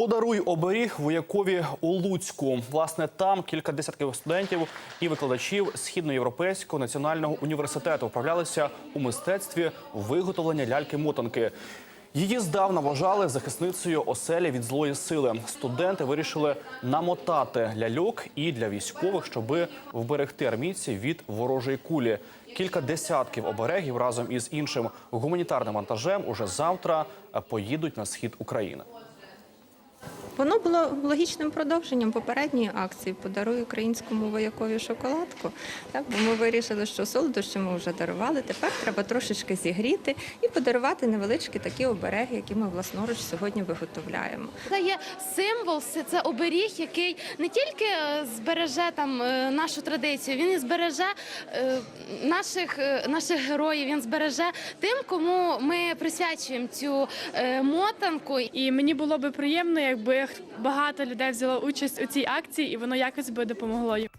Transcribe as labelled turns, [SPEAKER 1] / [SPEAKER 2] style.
[SPEAKER 1] Подаруй оберіг воякові у Луцьку. Власне, там кілька десятків студентів і викладачів Східноєвропейського національного університету вправлялися у мистецтві виготовлення ляльки-мотанки. Її здавна вважали захисницею оселі від злої сили. Студенти вирішили намотати ляльок і для військових, щоби вберегти армійців від ворожої кулі. Кілька десятків оберегів разом із іншим гуманітарним вантажем уже завтра поїдуть на схід України.
[SPEAKER 2] Воно було логічним продовженням попередньої акції Подаруй українському воякові шоколадку. Так, бо ми вирішили, що солодощі ми вже дарували. Тепер треба трошечки зігріти і подарувати невеличкі такі обереги, які ми власноруч сьогодні виготовляємо.
[SPEAKER 3] Це є символ, це- оберіг, який не тільки е, збереже там е, нашу традицію, він і збереже е, наших, наших героїв. Він збереже тим, кому ми присвячуємо цю мотанку.
[SPEAKER 4] І мені було би приємно, якби багато людей взяло участь у цій акції, і воно якось би допомогло їм.